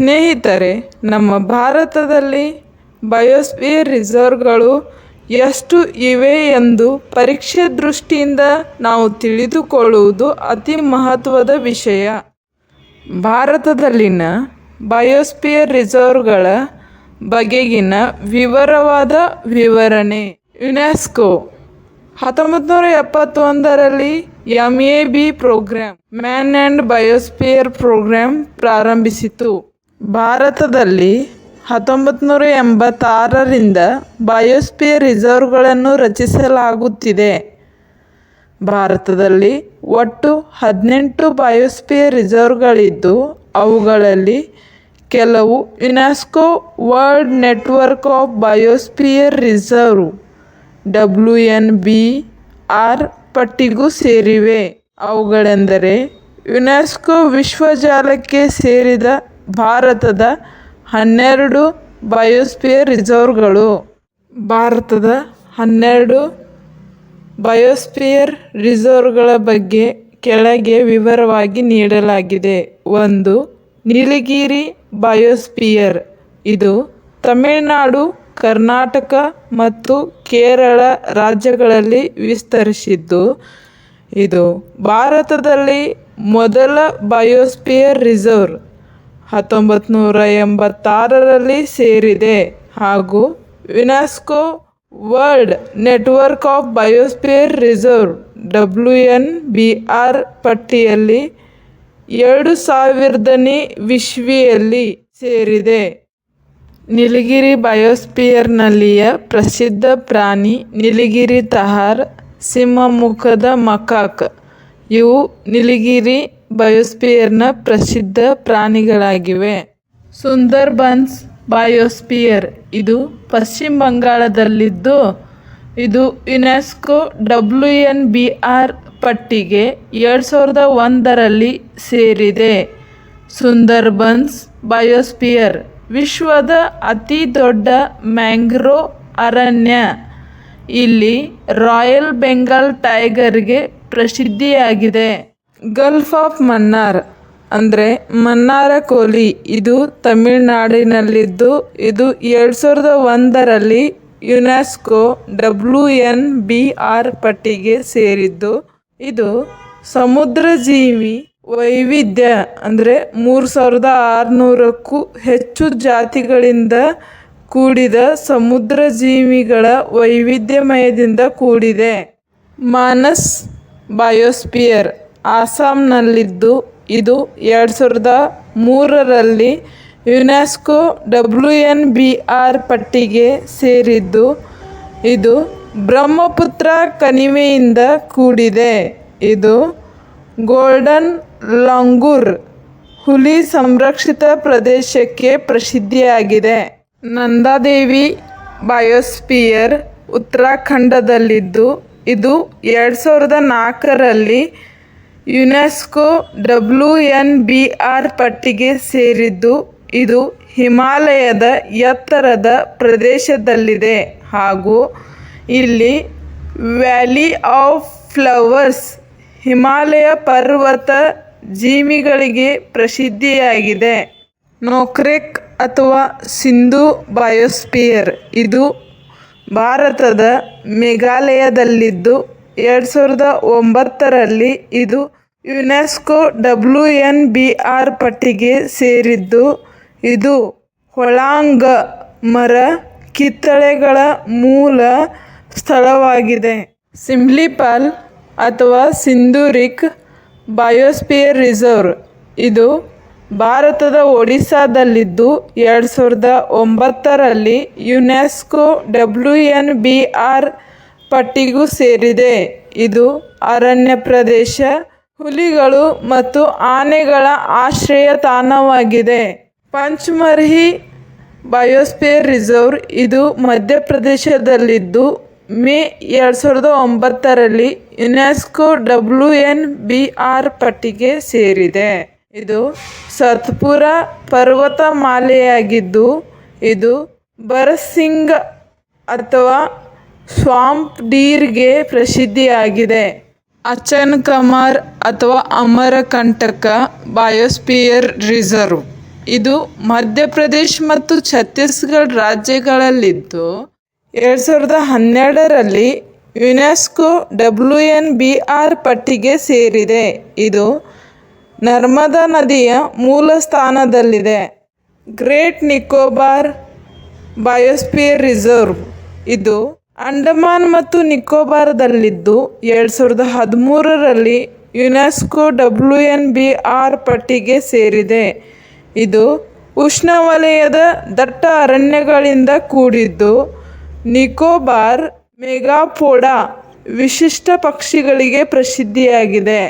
ಸ್ನೇಹಿತರೆ, ನಮ್ಮ ಭಾರತದಲ್ಲಿ ಬಯೋಸ್ಫಿಯರ್ ರಿಸರ್ವ್ಗಳು ಎಷ್ಟು ಇವೆ ಎಂದು ಪರೀಕ್ಷೆ ದೃಷ್ಟಿಯಿಂದ ನಾವು ತಿಳಿದುಕೊಳ್ಳುವುದು ಅತಿ ಮಹತ್ವದ ವಿಷಯ. ಭಾರತದಲ್ಲಿನ ಬಯೋಸ್ಪಿಯರ್ ರಿಸರ್ವ್ಗಳ ಬಗೆಗಿನ ವಿವರವಾದ ವಿವರಣೆ. ಯುನೆಸ್ಕೋ ಹತ್ತೊಂಬತ್ತು ನೂರ ಎಪ್ಪತ್ತೊಂದರಲ್ಲಿ M A B programme man and biosphere programme ಪ್ರಾರಂಭಿಸಿತು. ಭಾರತದಲ್ಲಿ ಹತ್ತೊಂಬತ್ತು ನೂರ ಎಂಬತ್ತಾರರಿಂದ ಬಯೋಸ್ಪಿಯರ್ ರಿಸರ್ವ್ಗಳನ್ನು ರಚಿಸಲಾಗುತ್ತಿದೆ. ಭಾರತದಲ್ಲಿ ಒಟ್ಟು ಹದಿನೆಂಟು ಬಯೋಸ್ಪಿಯರ್ ರಿಸರ್ವ್ಗಳಿದ್ದು, ಅವುಗಳಲ್ಲಿ ಕೆಲವು UNESCO world network of biosphere reserve, W N B R ಪಟ್ಟಿಗೂ ಸೇರಿವೆ. ಅವುಗಳೆಂದರೆ ಯುನೆಸ್ಕೋ ವಿಶ್ವಜಾಲಕ್ಕೆ ಸೇರಿದ ಭಾರತದ ಹನ್ನೆರಡು ಬಯೋಸ್ಪಿಯರ್ ರಿಸರ್ವ್ಗಳು. ಭಾರತದ ಹನ್ನೆರಡು ಬಯೋಸ್ಪಿಯರ್ ರಿಸರ್ವ್ಗಳ ಬಗ್ಗೆ ಕೆಳಗೆ ವಿವರವಾಗಿ ನೀಡಲಾಗಿದೆ. ಒಂದು, ನೀಲಗಿರಿ ಬಯೋಸ್ಪಿಯರ್ ಇದು ತಮಿಳುನಾಡು, ಕರ್ನಾಟಕ ಮತ್ತು ಕೇರಳ ರಾಜ್ಯಗಳಲ್ಲಿ ವಿಸ್ತರಿಸಿದ್ದು. ಇದು ಭಾರತದಲ್ಲಿ ಮೊದಲ ಬಯೋಸ್ಪಿಯರ್ ರಿಸರ್ವ್. ಹತ್ತೊಂಬತ್ತು ನೂರ ಎಂಬತ್ತಾರರಲ್ಲಿ ಸೇರಿದೆ ಹಾಗೂ UNESCO world network of biosphere reserve W N B R ಪಟ್ಟಿಯಲ್ಲಿ ಎರಡು ಸಾವಿರದನೇ ವಿಶ್ವಿಯಲ್ಲಿ ಸೇರಿದೆ. ನೀಲಗಿರಿ ಬಯೋಸ್ಪಿಯರ್ನಲ್ಲಿಯ ಪ್ರಸಿದ್ಧ ಪ್ರಾಣಿ ನೀಲಗಿರಿ ತಹಾರ್, ಸಿಂಹಮುಖದ ಮಕಾಕ್. ಇವು ನೀಲಗಿರಿ ಬಯೋಸ್ಫಿಯರ್ನ ಪ್ರಸಿದ್ಧ ಪ್ರಾಣಿಗಳಾಗಿವೆ. ಸುಂದರ್ಬನ್ಸ್ ಬಯೋಸ್ಪಿಯರ್. ಇದು ಪಶ್ಚಿಮ ಬಂಗಾಳದಲ್ಲಿದ್ದು, ಇದು UNESCO W N B R ಪಟ್ಟಿಗೆ ಎರಡು ಸಾವಿರದ ಒಂದರಲ್ಲಿ ಸೇರಿದೆ. ಸುಂದರ್ಬನ್ಸ್ ಬಯೋಸ್ಪಿಯರ್. ವಿಶ್ವದ ಅತಿ ದೊಡ್ಡ ಮ್ಯಾಂಗ್ರೋ ಅರಣ್ಯ. ಇಲ್ಲಿ ರಾಯಲ್ ಬೆಂಗಾಲ್ ಟೈಗರ್ಗೆ ಪ್ರಸಿದ್ಧಿಯಾಗಿದೆ. ಗಲ್ಫ್ ಆಫ್ ಮನ್ನಾರ್ ಅಂದರೆ ಮನ್ನಾರ ಕೋಲಿ. ಇದು ತಮಿಳುನಾಡಿನಲ್ಲಿದ್ದು, ಇದು ಎರಡು ಸಾವಿರದ ಒಂದರಲ್ಲಿ UNESCO W N B R ಪಟ್ಟಿಗೆ ಸೇರಿದ್ದು. ಇದು ಸಮುದ್ರ ಜೀವಿ ವೈವಿಧ್ಯ ಅಂದರೆ ಮೂರು ಸಾವಿರದ ಆರುನೂರಕ್ಕೂ ಹೆಚ್ಚು ಜಾತಿಗಳಿಂದ ಕೂಡಿದ ಸಮುದ್ರ ಜೀವಿಗಳ ವೈವಿಧ್ಯಮಯದಿಂದ ಕೂಡಿದೆ. ಮಾನಸ್ ಬಯೋಸ್ಫಿಯರ್ ಆಸಾಂನಲ್ಲಿದ್ದು ಇದು ಎರಡು ಸಾವಿರದ ಮೂರರಲ್ಲಿ UNESCO W N B R ಪಟ್ಟಿಗೆ ಸೇರಿದ್ದು. ಇದು ಬ್ರಹ್ಮಪುತ್ರ ಕಣಿವೆಯಿಂದ ಕೂಡಿದೆ. ಇದು ಗೋಲ್ಡನ್ ಲಾಂಗೂರ್ ಹುಲಿ ಸಂರಕ್ಷಿತ ಪ್ರದೇಶಕ್ಕೆ ಪ್ರಸಿದ್ಧಿಯಾಗಿದೆ. ನಂದಾದೇವಿ ಬಯೋಸ್ಪಿಯರ್ ಉತ್ತರಾಖಂಡದಲ್ಲಿದ್ದು, ಇದು ಎರಡು ಸಾವಿರದ ನಾಲ್ಕರಲ್ಲಿ UNESCO W N B R ಪಟ್ಟಿಗೆ ಸೇರಿದ್ದು, ಇದು ಹಿಮಾಲಯದ ಎತ್ತರದ ಪ್ರದೇಶದಲ್ಲಿದೆ ಹಾಗೂ ಇಲ್ಲಿ ವ್ಯಾಲಿ ಆಫ್ ಫ್ಲವರ್ಸ್, ಹಿಮಾಲಯ ಪರ್ವತ ಜೀವಿಗಳಿಗೆ ಪ್ರಸಿದ್ಧಿಯಾಗಿದೆ. ನೋಕ್ರೆಕ್ ಅಥವಾ ಸಿಂಧು ಬಯೋಸ್ಪಿಯರ್ ಇದು ಭಾರತದ ಮೇಘಾಲಯದಲ್ಲಿದ್ದು ಎರಡು ಸಾವಿರದ ಒಂಬತ್ತರಲ್ಲಿ ಇದು UNESCO W N B R ಪಟ್ಟಿಗೆ ಸೇರಿದ್ದು. ಇದು ಹೊಳಾಂಗ ಮರ ಕಿತ್ತಳೆಗಳ ಮೂಲ ಸ್ಥಳವಾಗಿದೆ. ಸಿಮ್ಲಿಪಾಲ್ ಅಥವಾ ಸಿಂಧೂರಿಕ್ ಬಯೋಸ್ಪಿಯರ್ ರಿಸರ್ವ್. ಇದು ಭಾರತದ ಒಡಿಸ್ಸಾದಲ್ಲಿದ್ದು ಎರಡು ಸಾವಿರದ ಒಂಬತ್ತರಲ್ಲಿ UNESCO W N B R ಪಟ್ಟಿಗೂ ಸೇರಿದೆ. ಇದು ಅರಣ್ಯ ಪ್ರದೇಶ, ಹುಲಿಗಳು ಮತ್ತು ಆನೆಗಳ ಆಶ್ರಯ ತಾಣವಾಗಿದೆ ಪಂಚ್ಮರ್ಹಿ ಬಯೋಸ್ಫಿಯರ್ ರಿಸರ್ವ್ ಇದು ಮಧ್ಯಪ್ರದೇಶದಲ್ಲಿದ್ದು, ಮೇ ಎರಡು ಸಾವಿರದ ಒಂಬತ್ತರಲ್ಲಿ UNESCO W N B R ಪಟ್ಟಿಗೆ ಸೇರಿದೆ. ಇದು ಸತ್ಪುರ ಪರ್ವತಮಾಲೆಯಾಗಿದ್ದು ಇದು ಬರಸಿಂಗ್ ಅಥವಾ ಸ್ವಾಂಪ್ ಡೀರ್ಗೆ ಪ್ರಸಿದ್ಧಿಯಾಗಿದೆ. ಅಚನ್ ಕಮಾರ್ ಅಥವಾ ಅಮರಕಂಟಕ ಬಯೋಸ್ಪಿಯರ್ ರಿಸರ್ವ್. ಇದು ಮಧ್ಯಪ್ರದೇಶ್ ಮತ್ತು ಛತ್ತೀಸ್ಗಢ ರಾಜ್ಯಗಳಲ್ಲಿದ್ದು, ಎರಡು ಸಾವಿರದ ಹನ್ನೆರಡರಲ್ಲಿ UNESCO W N B R ಪಟ್ಟಿಗೆ ಸೇರಿದೆ. ಇದು ನರ್ಮದಾ ನದಿಯ ಮೂಲ ಸ್ಥಾನದಲ್ಲಿದೆ. Great Nicobar biosphere reserve. ಇದು ಅಂಡಮಾನ್ ಮತ್ತು ನಿಕೋಬಾರದಲ್ಲಿದ್ದು ಎರಡು ಸಾವಿರದ ಹದಿಮೂರರಲ್ಲಿ UNESCO W N B R ಪಟ್ಟಿಗೆ ಸೇರಿದೆ. ಇದು ಉಷ್ಣವಲಯದ ದಟ್ಟ ಅರಣ್ಯಗಳಿಂದ ಕೂಡಿದ್ದು ನಿಕೋಬಾರ್ ಮೆಗಾಪೋಡಾ ವಿಶಿಷ್ಟ ಪಕ್ಷಿಗಳಿಗೆ ಪ್ರಸಿದ್ಧಿಯಾಗಿದೆ.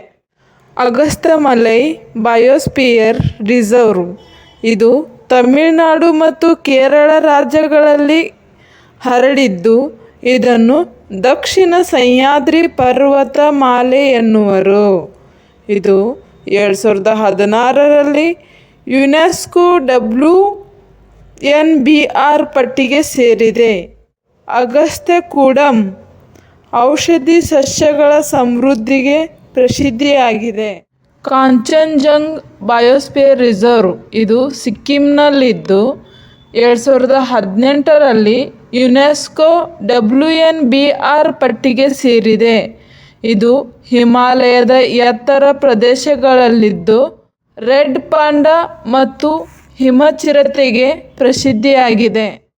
Agastyamalai biosphere reserve. ಇದು ತಮಿಳುನಾಡು ಮತ್ತು ಕೇರಳ ರಾಜ್ಯಗಳಲ್ಲಿ ಹರಡಿದ್ದು ಇದನ್ನು ದಕ್ಷಿಣ ಸಹ್ಯಾದ್ರಿ ಪರ್ವತಮಾಲೆ ಎನ್ನುವರು. ಇದು ಎರಡು ಸಾವಿರದ ಹದಿನಾರರಲ್ಲಿ UNESCO W N B R ಪಟ್ಟಿಗೆ ಸೇರಿದೆ. ಅಗಸ್ತ್ಯ ಕೂಡಂ ಔಷಧಿ ಸಸ್ಯಗಳ ಸಮೃದ್ಧಿಗೆ ಪ್ರಸಿದ್ಧಿಯಾಗಿದೆ. ಕಾಂಚನ್ಜಂಗ್ ಬಯೋಸ್ಪಿಯರ್ ರಿಸರ್ವ್ ಇದು ಸಿಕ್ಕಿಂನಲ್ಲಿದ್ದು ಎರಡು ಸಾವಿರದ ಹದಿನೆಂಟರಲ್ಲಿ UNESCO W N B R ಪಟ್ಟಿಗೆ ಸೇರಿದೆ. ಇದು ಹಿಮಾಲಯದ ಎತ್ತರ ಪ್ರದೇಶಗಳಲ್ಲಿದ್ದು ರೆಡ್ ಪಾಂಡಾ ಮತ್ತು ಹಿಮಚಿರತೆಗೆ ಪ್ರಸಿದ್ಧಿಯಾಗಿದೆ.